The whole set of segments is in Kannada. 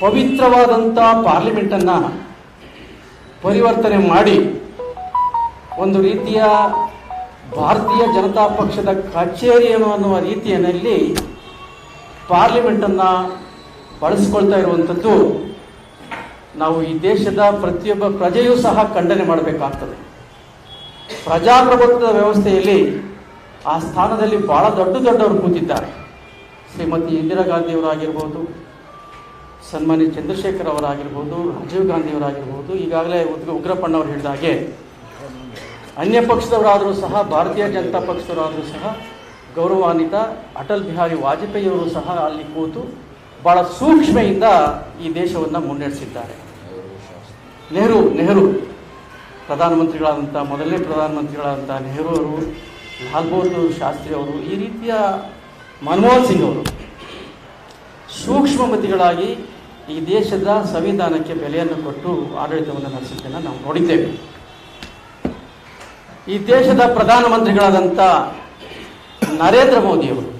ಪವಿತ್ರವಾದಂಥ ಪಾರ್ಲಿಮೆಂಟನ್ನು ಪರಿವರ್ತನೆ ಮಾಡಿ ಒಂದು ರೀತಿಯ ಭಾರತೀಯ ಜನತಾ ಪಕ್ಷದ ಕಚೇರಿಯನ್ನು ಅನ್ನುವ ರೀತಿಯಲ್ಲಿ ಪಾರ್ಲಿಮೆಂಟನ್ನು ಬಳಸಿಕೊಳ್ತಾ ಇರುವಂಥದ್ದು ನಾವು ಈ ದೇಶದ ಪ್ರತಿಯೊಬ್ಬ ಪ್ರಜೆಯೂ ಸಹ ಖಂಡನೆ ಮಾಡಬೇಕಾಗ್ತದೆ. ಪ್ರಜಾಪ್ರಭುತ್ವದ ವ್ಯವಸ್ಥೆಯಲ್ಲಿ ಆ ಸ್ಥಾನದಲ್ಲಿ ಬಹಳ ದೊಡ್ಡ ದೊಡ್ಡವರು ಕೂತಿದ್ದಾರೆ. ಶ್ರೀಮತಿ ಇಂದಿರಾ ಗಾಂಧಿಯವರಾಗಿರ್ಬೋದು ಸನ್ಮಾನ್ಯ ಚಂದ್ರಶೇಖರ್ ಅವರಾಗಿರ್ಬೋದು, ರಾಜೀವ್ ಗಾಂಧಿಯವರಾಗಿರ್ಬೋದು, ಈಗಾಗಲೇ ಉಗ್ರಪ್ಪಣ್ಣ ಅವರು ಹೇಳಿದ ಹಾಗೆ ಅನ್ಯ ಪಕ್ಷದವರಾದರೂ ಸಹ, ಭಾರತೀಯ ಜನತಾ ಪಕ್ಷದವರಾದರೂ ಸಹ, ಗೌರವಾನ್ವಿತ ಅಟಲ್ ಬಿಹಾರಿ ವಾಜಪೇಯಿಯವರು ಸಹ ಅಲ್ಲಿ ಕೂತು ಬಹಳ ಸೂಕ್ಷ್ಮೆಯಿಂದ ಈ ದೇಶವನ್ನು ಮುನ್ನಡೆಸಿದ್ದಾರೆ. ನೆಹರು ನೆಹರು, ಪ್ರಧಾನಮಂತ್ರಿಗಳಾದಂಥ, ಮೊದಲನೇ ಪ್ರಧಾನಮಂತ್ರಿಗಳಾದಂಥ ನೆಹರು ಅವರು, ಲಾಲ್ ಬಹದ್ದೂರ್ ಶಾಸ್ತ್ರಿ ಅವರು, ಈ ರೀತಿಯ ಮನಮೋಹನ್ ಸಿಂಗ್ ಅವರು ಸೂಕ್ಷ್ಮಮತಿಗಳಾಗಿ ಈ ದೇಶದ ಸಂವಿಧಾನಕ್ಕೆ ಬೆಲೆಯನ್ನು ಕೊಟ್ಟು ಆಡಳಿತವನ್ನು ನಡೆಸಿದ್ದನ್ನು ನಾವು ನೋಡಿದ್ದೇವೆ. ಈ ದೇಶದ ಪ್ರಧಾನಮಂತ್ರಿಗಳಾದಂಥ ನರೇಂದ್ರ ಮೋದಿಯವರು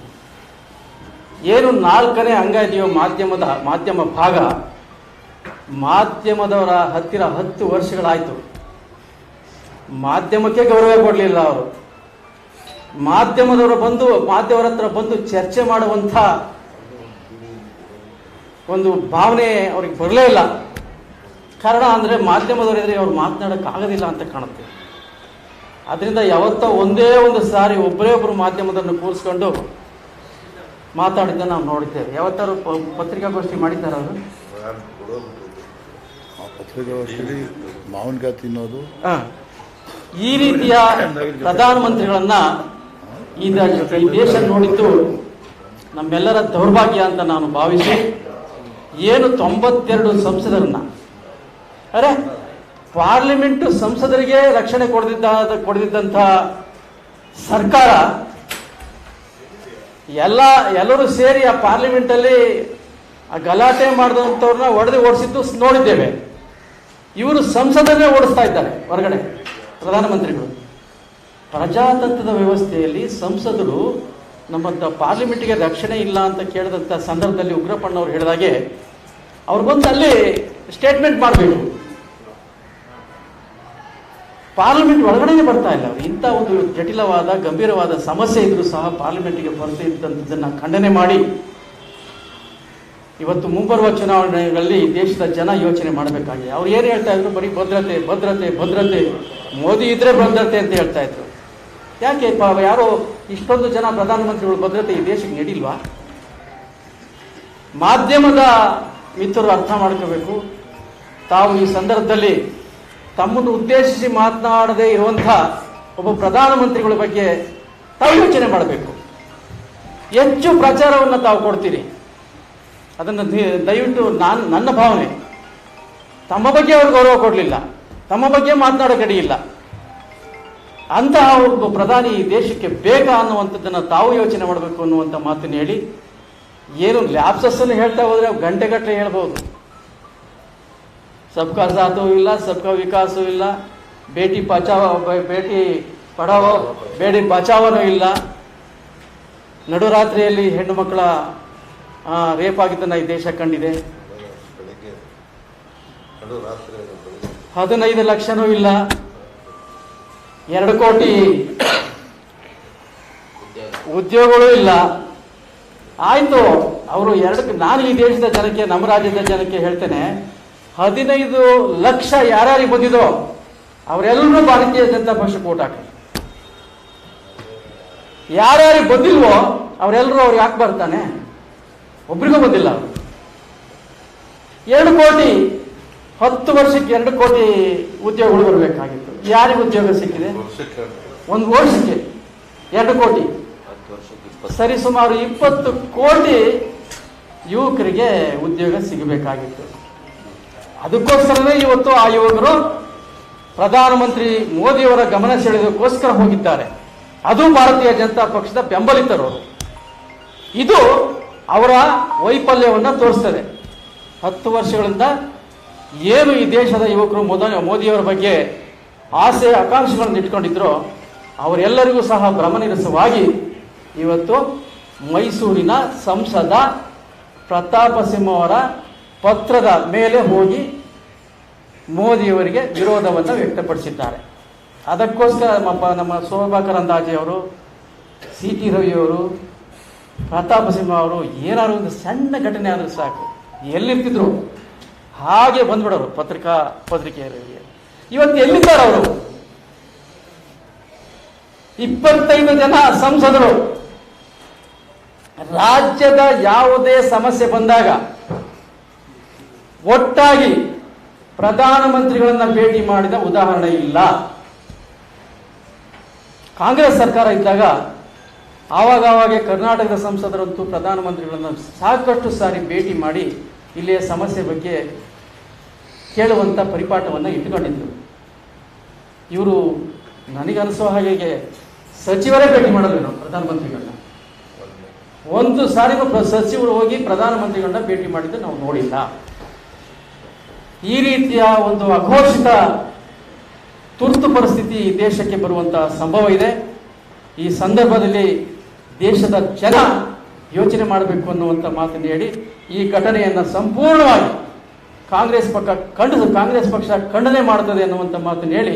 ಏನು ನಾಲ್ಕನೇ ಅಂಗ ಇದೆಯೋ ಮಾಧ್ಯಮದ ಮಾಧ್ಯಮ ಭಾಗ, ಮಾಧ್ಯಮದವರ ಹತ್ತಿರ ಹತ್ತು ವರ್ಷಗಳಾಯಿತು. ಮಾಧ್ಯಮಕ್ಕೆ ಗೌರವ ಕೊಡಲಿಲ್ಲ ಅವರು. ಮಾಧ್ಯಮದವರು ಬಂದು ಮಾಧ್ಯಮರ ಹತ್ರ ಬಂದು ಚರ್ಚೆ ಮಾಡುವಂಥ ಒಂದು ಭಾವನೆ ಅವ್ರಿಗೆ ಬರಲೇ ಇಲ್ಲ. ಕಾರಣ ಅಂದರೆ ಮಾಧ್ಯಮದವರಿದ್ರೆ ಅವ್ರು ಮಾತನಾಡೋಕ್ಕಾಗೋದಿಲ್ಲ ಅಂತ ಕಾಣುತ್ತೆ. ಅದರಿಂದ ಯಾವತ್ತೋ ಒಂದೇ ಒಂದು ಸಾರಿ ಒಬ್ಬರೇ ಒಬ್ಬರು ಮಾಧ್ಯಮದನ್ನು ಕೂರಿಸ್ಕೊಂಡು ಮಾತಾಡಿದ್ದನ್ನು ನಾವು ನೋಡಿದ್ದೇವೆ. ಯಾವತ್ತಾರು ಪತ್ರಿಕಾಗೋಷ್ಠಿ ಮಾಡಿದ್ದಾರೆ ಅವರು? ಮಾವಿನಕಾಯಿ ತಿನ್ನೋದು. ಈ ರೀತಿಯ ಪ್ರಧಾನಮಂತ್ರಿಗಳನ್ನ ಈ ದೇಶ ನೋಡಿದ್ದು ನಮ್ಮೆಲ್ಲರ ದೌರ್ಭಾಗ್ಯ ಅಂತ ನಾನು ಭಾವಿಸಿ ಏನು ತೊಂಬತ್ತೆರಡು ಸಂಸದರನ್ನ? ಅರೆ, ಪಾರ್ಲಿಮೆಂಟ್ ಸಂಸದರಿಗೆ ರಕ್ಷಣೆ ಕೊಡದಿದ್ದ ಕೊಡದಿದ್ದಂಥ ಸರ್ಕಾರ, ಎಲ್ಲ, ಎಲ್ಲರೂ ಸೇರಿ ಆ ಪಾರ್ಲಿಮೆಂಟಲ್ಲಿ ಆ ಗಲಾಟೆ ಮಾಡಿದಂಥವ್ರನ್ನ ಒಡೆದು ಓಡಿಸಿದ್ದು ನೋಡಿದ್ದೇವೆ. ಇವರು ಸಂಸದನ್ನೇ ಓಡಿಸ್ತಾ ಇದ್ದಾರೆ ಹೊರಗಡೆ, ಪ್ರಧಾನಮಂತ್ರಿಗಳು. ಪ್ರಜಾತಂತ್ರದ ವ್ಯವಸ್ಥೆಯಲ್ಲಿ ಸಂಸದರು ನಮ್ಮ ಪಾರ್ಲಿಮೆಂಟ್ಗೆ ರಕ್ಷಣೆ ಇಲ್ಲ ಅಂತ ಕೇಳಿದಂಥ ಸಂದರ್ಭದಲ್ಲಿ ಉಗ್ರಪ್ಪಣ್ಣವ್ರು ಹೇಳಿದಾಗೆ ಅವ್ರು ಬಂದು ಅಲ್ಲಿ ಸ್ಟೇಟ್ಮೆಂಟ್ ಮಾಡಬೇಕು. ಪಾರ್ಲಿಮೆಂಟ್ ಒಳಗಡೆನೆ ಬರ್ತಾ ಇಲ್ಲ ಇಂಥ ಒಂದು ಜಟಿಲವಾದ, ಗಂಭೀರವಾದ ಸಮಸ್ಯೆ ಇದ್ರೂ ಸಹ ಪಾರ್ಲಿಮೆಂಟಿಗೆ ಬರ್ತಿದ್ದಂಥದ್ದನ್ನು ಖಂಡನೆ ಮಾಡಿ ಇವತ್ತು ಮುಂಬರುವ ಚುನಾವಣೆಗಳಲ್ಲಿ ದೇಶದ ಜನ ಯೋಚನೆ ಮಾಡಬೇಕಾಗಿದೆ. ಅವ್ರು ಏನು ಹೇಳ್ತಾ ಇದ್ರು? ಬರೀ ಭದ್ರತೆ ಭದ್ರತೆ ಭದ್ರತೆ. ಮೋದಿ ಇದ್ರೆ ಭದ್ರತೆ ಅಂತ ಹೇಳ್ತಾ ಇದ್ರು. ಯಾಕೆ ಯಾರೋ ಇಷ್ಟೊಂದು ಜನ ಪ್ರಧಾನಮಂತ್ರಿಗಳು ಭದ್ರತೆ ಈ ದೇಶಕ್ಕೆ ನೀಡಿಲ್ವಾ? ಮಾಧ್ಯಮದ ಮಿತ್ರರು ಅರ್ಥ ಮಾಡ್ಕೋಬೇಕು. ತಾವು ಈ ಸಂದರ್ಭದಲ್ಲಿ ತಮ್ಮನ್ನು ಉದ್ದೇಶಿಸಿ ಮಾತನಾಡದೇ ಇರುವಂಥ ಒಬ್ಬ ಪ್ರಧಾನಮಂತ್ರಿಗಳ ಬಗ್ಗೆ ತಾವು ಯೋಚನೆ ಮಾಡಬೇಕು. ಹೆಚ್ಚು ಪ್ರಚಾರವನ್ನು ತಾವು ಕೊಡ್ತೀರಿ. ಅದನ್ನು ದಯವಿಟ್ಟು ನಾನು, ನನ್ನ ಭಾವನೆ. ತಮ್ಮ ಬಗ್ಗೆ ಅವರು ಗೌರವ ಕೊಡಲಿಲ್ಲ. ತಮ್ಮ ಬಗ್ಗೆ ಮಾತನಾಡೋ ಕಡೆಯಿಲ್ಲ ಅಂತಹ ಒಬ್ಬ ಪ್ರಧಾನಿ ಈ ದೇಶಕ್ಕೆ ಬೇಗ ಅನ್ನುವಂಥದ್ದನ್ನು ತಾವು ಯೋಚನೆ ಮಾಡಬೇಕು ಅನ್ನುವಂಥ ಮಾತನ್ನು ಹೇಳಿ ಏನು ಲ್ಯಾಪ್ಸಸ್ ಅನ್ನು ಹೇಳ್ತಾ ಹೋದ್ರೆ ಗಂಟೆಗಟ್ಟಲೆ ಹೇಳ್ಬೋದು. ಸಬ್ಕಾ ಸಾಥು ಇಲ್ಲ ಸಬ್ಕಾ ವಿಕಾಸು ಇಲ್ಲ ಭೇಟಿ ಬಚಾವೋ ಭೇಟಿ ಬೇಟಿ ಪಡಾವೋ ಬೇಟಿ ಬಚಾವನೂ ಇಲ್ಲ. ನಡುರಾತ್ರಿಯಲ್ಲಿ ಹೆಣ್ಣು ಮಕ್ಕಳ ರೇಪ್ ಆಗಿದ್ದನ್ನು ಈ ದೇಶ ಕಂಡಿದೆ. ಹದಿನೈದು ಲಕ್ಷನೂ ಇಲ್ಲ. ಎರಡು ಕೋಟಿ ಉದ್ಯೋಗಗಳು ಇಲ್ಲ. ಆಯ್ತು, ಅವರು ಎರಡು, ನಾನು ಈ ದೇಶದ ಜನಕ್ಕೆ, ನಮ್ಮ ರಾಜ್ಯದ ಜನಕ್ಕೆ ಹೇಳ್ತೇನೆ, ಹದಿನೈದು ಲಕ್ಷ ಯಾರ್ಯಾರಿಗೆ ಬಂದಿದೋ, ಅವರೆಲ್ಲರೂ ಭಾರತೀಯ ಜನತಾ ಪಕ್ಷ ಓಟ್ ಹಾಕಿ. ಯಾರ್ಯಾರಿಗೆ ಬಂದಿಲ್ವೋ, ಅವರೆಲ್ಲರೂ ಅವ್ರು ಯಾಕೆ ಬರ್ತಾನೆ. ಒಬ್ರಿಗೂ ಬಂದಿಲ್ಲ. ಎರಡು ಕೋಟಿ, ಹತ್ತು ವರ್ಷಕ್ಕೆ ಎರಡು ಕೋಟಿ ಉದ್ಯೋಗಗಳು ಬರಬೇಕಾಗಿತ್ತು. ಯಾರಿಗೆ ಉದ್ಯೋಗ ಸಿಕ್ಕಿದೆ? ಒಂದು ವರ್ಷಕ್ಕೆ, ಎರಡು ಕೋಟಿ. ಸರಿ, ಸುಮಾರು ಇಪ್ಪತ್ತು ಕೋಟಿ ಯುವಕರಿಗೆ ಉದ್ಯೋಗ ಸಿಗಬೇಕಾಗಿತ್ತು. ಅದಕ್ಕೋಸ್ಕರವೇ ಇವತ್ತು ಆ ಯುವಕರು ಪ್ರಧಾನಮಂತ್ರಿ ಮೋದಿಯವರ ಗಮನ ಸೆಳೆದಕ್ಕೋಸ್ಕರ ಹೋಗಿದ್ದಾರೆ. ಅದು ಭಾರತೀಯ ಜನತಾ ಪಕ್ಷದ ಬೆಂಬಲಿತರು ಇದು ಅವರ ವೈಫಲ್ಯವನ್ನು ತೋರಿಸ್ತದೆ. ಹತ್ತು ವರ್ಷಗಳಿಂದ ಏನು ಈ ದೇಶದ ಯುವಕರು ಮೊದ ಮೋದಿಯವರ ಬಗ್ಗೆ ಆಸೆ, ಆಕಾಂಕ್ಷೆಗಳನ್ನು ಇಟ್ಕೊಂಡಿದ್ರು, ಅವರೆಲ್ಲರಿಗೂ ಸಹ ಭ್ರಮನಿರಸವಾಗಿ ಇವತ್ತು ಮೈಸೂರಿನ ಸಂಸದ ಪ್ರತಾಪ ಸಿಂಹ ಅವರ ಪತ್ರದ ಮೇಲೆ ಹೋಗಿ ಮೋದಿಯವರಿಗೆ ವಿರೋಧವನ್ನು ವ್ಯಕ್ತಪಡಿಸಿದ್ದಾರೆ. ಅದಕ್ಕೋಸ್ಕರ ನಮ್ಮ ನಮ್ಮ ಶೋಭಾ ಅವರು ಸಿ ಟಿ ರವಿಯವರು ಪ್ರತಾಪ ಸಿಂಹ ಅವರು ಏನಾದ್ರು ಒಂದು ಸಣ್ಣ ಘಟನೆ ಆದರೂ ಸಾಕು, ಎಲ್ಲಿರ್ತಿದ್ರು, ಹಾಗೆ ಬಂದ್ಬಿಡೋರು ಪತ್ರಿಕಾ ಪತ್ರಿಕೆಯರಿಗೆ ಇವತ್ತು ಎಲ್ಲಿದ್ದಾರೆ ಅವರು? ಇಪ್ಪತ್ತೈದು ಜನ ಸಂಸದರು. ರಾಜ್ಯದ ಯಾವುದೇ ಸಮಸ್ಯೆ ಬಂದಾಗ ಒಟ್ಟಾಗಿ ಪ್ರಧಾನಮಂತ್ರಿಗಳನ್ನ ಭೇಟಿ ಮಾಡಿದ ಉದಾಹರಣೆ ಇಲ್ಲ. ಕಾಂಗ್ರೆಸ್ ಸರ್ಕಾರ ಇದ್ದಾಗ ಆವಾಗವಾಗೆ ಕರ್ನಾಟಕದ ಸಂಸದರಂತೂ ಪ್ರಧಾನಮಂತ್ರಿಗಳನ್ನು ಸಾಕಷ್ಟು ಸಾರಿ ಭೇಟಿ ಮಾಡಿ ಇಲ್ಲಿಯ ಸಮಸ್ಯೆ ಬಗ್ಗೆ ಕೇಳುವಂಥ ಪರಿಪಾಠವನ್ನು ಇಟ್ಟುಕೊಂಡಿದ್ದರು ಇವರು ನನಗನ್ಸೋ ಹಾಗೆ ಸಚಿವರೇ ಭೇಟಿ ಮಾಡಲ್ಲ ಪ್ರಧಾನಮಂತ್ರಿಗಳನ್ನ. ಒಂದು ಸಾರಿಗೂ ಸಚಿವರು ಹೋಗಿ ಪ್ರಧಾನಮಂತ್ರಿಗಳನ್ನ ಭೇಟಿ ಮಾಡಿದ್ದು ನಾವು ನೋಡಿಲ್ಲ. ಈ ರೀತಿಯ ಒಂದು ಅಘೋಷಿತ ತುರ್ತು ಪರಿಸ್ಥಿತಿ ದೇಶಕ್ಕೆ ಬರುವಂತಹ ಸಂಭವ ಇದೆ. ಈ ಸಂದರ್ಭದಲ್ಲಿ ದೇಶದ ಜನ ಯೋಚನೆ ಮಾಡಬೇಕು ಅನ್ನುವಂಥ ಮಾತನ್ನು ಹೇಳಿ ಈ ಘಟನೆಯನ್ನು ಸಂಪೂರ್ಣವಾಗಿ ಕಾಂಗ್ರೆಸ್ ಪಕ್ಷ ಖಂಡಿಸ ಕಾಂಗ್ರೆಸ್ ಪಕ್ಷ ಖಂಡನೆ ಮಾಡುತ್ತದೆ ಅನ್ನುವಂಥ ಮಾತನ್ನು ಹೇಳಿ